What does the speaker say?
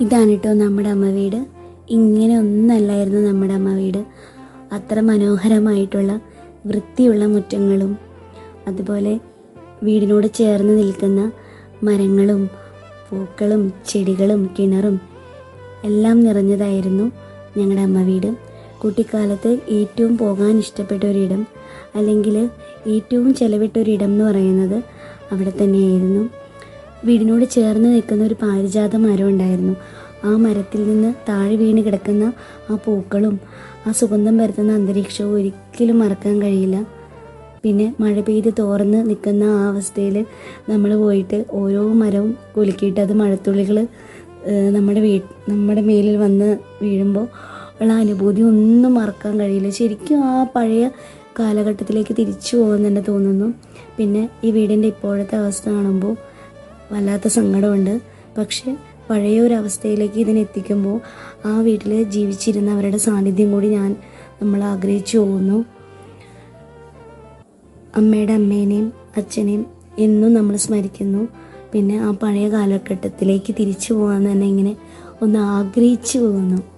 ഇതാണ് കേട്ടോ നമ്മുടെ അമ്മ വീട്. ഇങ്ങനെ ഒന്നല്ലായിരുന്നു നമ്മുടെ അമ്മ വീട്. അത്ര മനോഹരമായിട്ടുള്ള വൃത്തിയുള്ള മുറ്റങ്ങളും അതുപോലെ വീടിനോട് ചേർന്ന് നിൽക്കുന്ന മരങ്ങളും പൂക്കളും ചെടികളും കിണറും എല്ലാം നിറഞ്ഞതായിരുന്നു ഞങ്ങളുടെ അമ്മ വീട്. കുട്ടിക്കാലത്ത് ഏറ്റവും പോകാൻ ഇഷ്ടപ്പെട്ട ഒരിടം അല്ലെങ്കിൽ ഏറ്റവും ചെലവിട്ട ഒരിടം എന്ന് പറയുന്നത് അവിടെ തന്നെയായിരുന്നു. വീടിനോട് ചേർന്ന് നിൽക്കുന്ന ഒരു പാരിജാത മരം ഉണ്ടായിരുന്നു. ആ മരത്തിൽ നിന്ന് താഴെ വീണ് കിടക്കുന്ന ആ പൂക്കളും ആ സുഗന്ധം പരത്തുന്ന അന്തരീക്ഷവും ഒരിക്കലും മറക്കാൻ കഴിയില്ല. പിന്നെ മഴ പെയ്ത് തോർന്ന് നിൽക്കുന്ന ആ അവസ്ഥയിൽ നമ്മൾ പോയിട്ട് ഓരോ മരവും കുലുക്കിയിട്ട് അത് മഴത്തുള്ളികൾ നമ്മുടെ വീ നമ്മുടെ മേലിൽ വന്ന് വീഴുമ്പോൾ ഉള്ള അനുഭൂതി ഒന്നും മറക്കാൻ കഴിയില്ല. ശരിക്കും ആ പഴയ കാലഘട്ടത്തിലേക്ക് തിരിച്ചു പോകുന്നുണ്ട് തോന്നുന്നു. പിന്നെ ഈ വീടിന്റെ ഇപ്പോഴത്തെ അവസ്ഥ കാണുമ്പോൾ വല്ലാത്ത സങ്കടമുണ്ട്. പക്ഷേ പഴയ ഒരു അവസ്ഥയിലേക്ക് ഇതിനെത്തിക്കുമ്പോൾ ആ വീട്ടിൽ ജീവിച്ചിരുന്നവരുടെ സാന്നിധ്യം കൂടി ഞാൻ നമ്മൾ ആഗ്രഹിച്ചു പോകുന്നു. അമ്മയുടെ അമ്മേനെയും അച്ഛനെയും എന്നും നമ്മൾ സ്മരിക്കുന്നു. പിന്നെ ആ പഴയ കാലഘട്ടത്തിലേക്ക് തിരിച്ചു പോകാൻ തന്നെ ഇങ്ങനെ ഒന്ന് ആഗ്രഹിച്ചു പോകുന്നു.